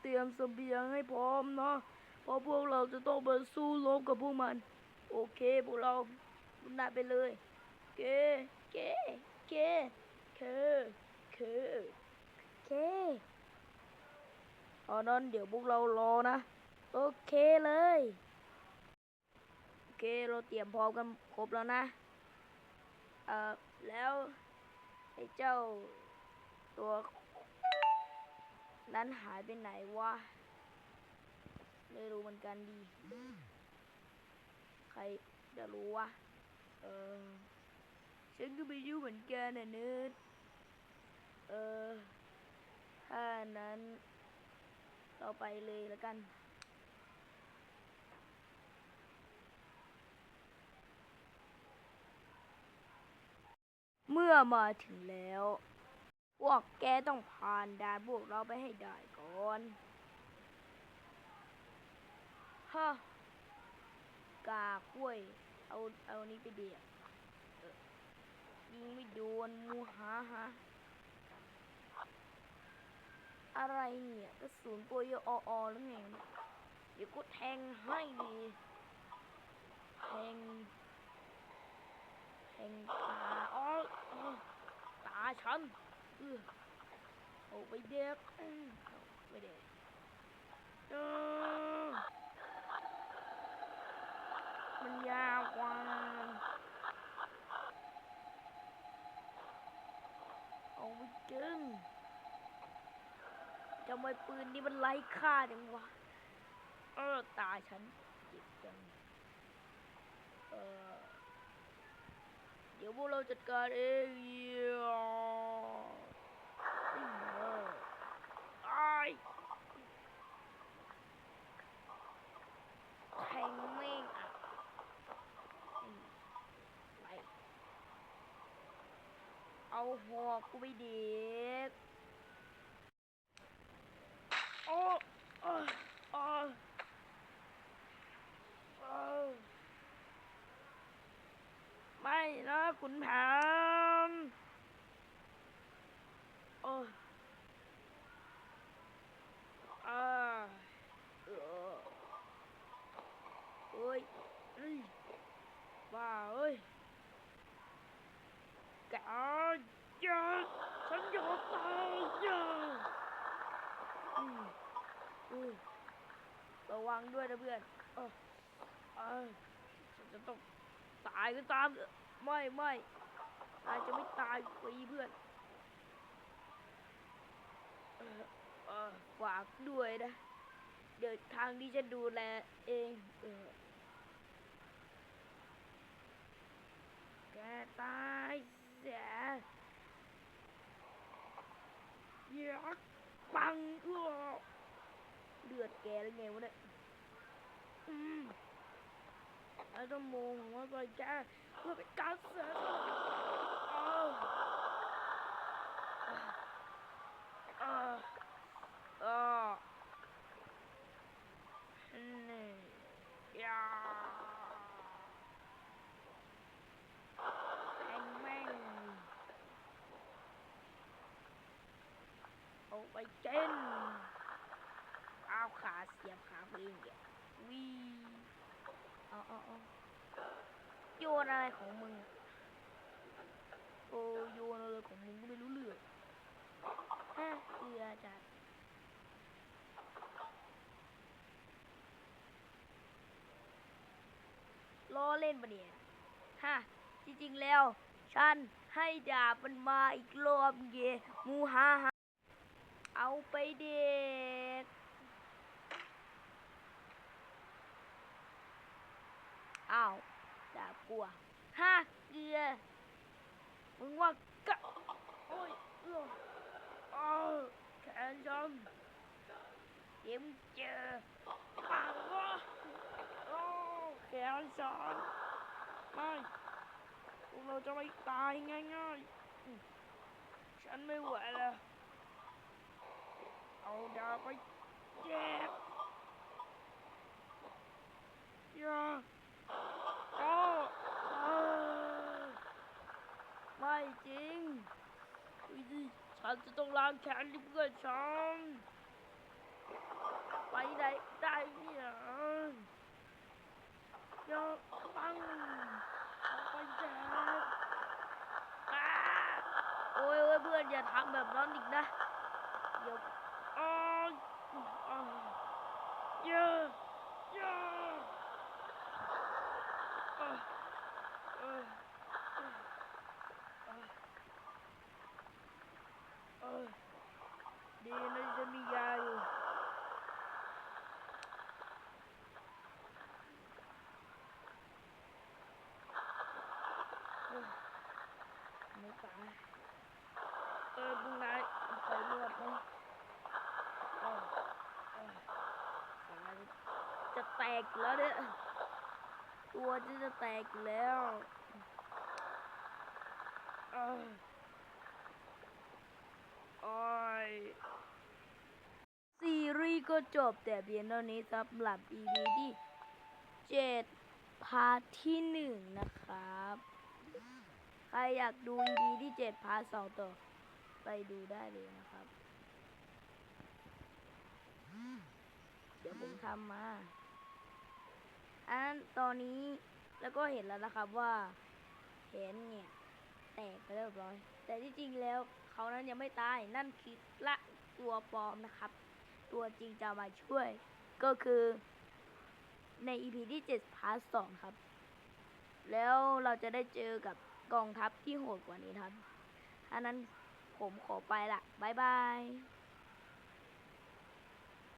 เตรียมเสบียงให้พร้อมเนาะเพราะพวกเราจะต้องไปสู้รบกับพวกมัน โอเคพวกเรานาไปเลยเกเกเกเคเคเคตอนนั้นเดี๋ยวพวกเรารอนะ โอเคเลยโอเคเราเตรียมพร้อมกันครบแล้วนะเอ่อแล้วไอ้เจ้าตัว นั้นหายไปไหนวะไม่รู้เหมือนกันดี ใครจะรู้วะ เออ ฉันก็ไม่รู้เหมือนกันนะเนิร์ดเออ ถ้านั้น เราไปเลยแล้วกันเมื่อมาถึงแล้ว พวกแกต้องผ่านด่านพวกเราไปให้ได้ก่อนฮะกากล้วย เอา เอานี้ไปเดียวยิงไม่โดนมูหาฮะอะไรเนี่ยกระสุนโปรยออหรือไงเนี่ยเดี๋ยวก็แทงให้ดีแทงแทงขาอ๋อตาฉัน ออเอาไปเด็กเออเอาไปเด็กมันยาวกว่าเอาไปกินทำไมปืนนี่มันไร้ค่าจังวะ เออตาฉันเจ็บจัง เออเดี๋ยวพวกเราจัดการเองเหี้ยนี่เออไอ้ายแทงแม่งอะนี่ไป เอาหอกกูไปเด็กโอ้โอ้โอ้โอ้ไม่นะคุณแผนโอ้อาเออโอ้ยเอ้ยบ้าเอ้ย กอย่าฉันอยากตายอย่าระวังด้วยนะเพื่อนเออเออฉันจะต้องตายก็ตามไม่ไม่นายจะไม่ตายฟรีเพื่อนฝากด้วยนะ เดี๋ยวทางนี้จะดูแลเองเออแกตาย เสียยักปังเออเลือดแกแล้วไงวะเนี่ย อืมไอ้ต้องโมงว่าไปแกเพื่อเป็นการเสียสละอ้าวอ้าวอ้าวนี่ยาแม่งแม่งเอา ไปเจนเอาขาเสียบขาเองแกวีเอาเอาเอาโยนอะไรของมึงโอ้โยนอะไรของมึงก็ไม่รู้เรื่องฮะเอือจัดล้อเล่นปะเนี่ยฮะจริงๆแล้ว ฉันให้ดาบมันมาอีกรอบเยมูฮาฮา เอาไปเด็กอ้าวดาบกลัวห้าเกลือมึงว่ากะโอ้ยเอื้ออ้าวแขนฉันเดี๋ยวมึงเจอปากวะโอ้แขนฉันไม่พวกเราจะไม่ตายง่ายๆอืมฉันไม่ไหวแล้ว เอาดาวไปแจกอย่าเอาไม่จริงฉันจะต้องล้างแค้นที่เพื่อนฉันไปไหนได้เนี่ยยอมปังไปจ้าโอ้ยเพื่อนอย่าทำแบบนั้นอีกนะเดี๋ยว Meninas amigas. แล้วเนี่ยตัวจะจะแตกแล้วอ้ยโอ้ยซีรีส์ก็จบแต่เพียงเท่านี้สำหรับ EP ที่เจ็ดพาร์ทที่หนึ่งนะครับ ใครอยากดู EP ที่เจ็ดพาร์ทสองต่อ ไปดูได้เลยนะครับ เดี๋ยวผมทำมา อันตอนนี้แล้วก็เห็นแล้วนะครับว่าเห็นเนี่ย แตกไปเรียบร้อย แต่ที่จริงแล้วเขานั้นยังไม่ตายนั่นคือละตัวปลอมนะครับ ตัวจริงจะมาช่วย ก็คือใน EP ที่7พาร์ท2ครับ แล้วเราจะได้เจอกับกองทัพที่โหดกว่านี้ครับอันนั้นผมขอไปละบายบาย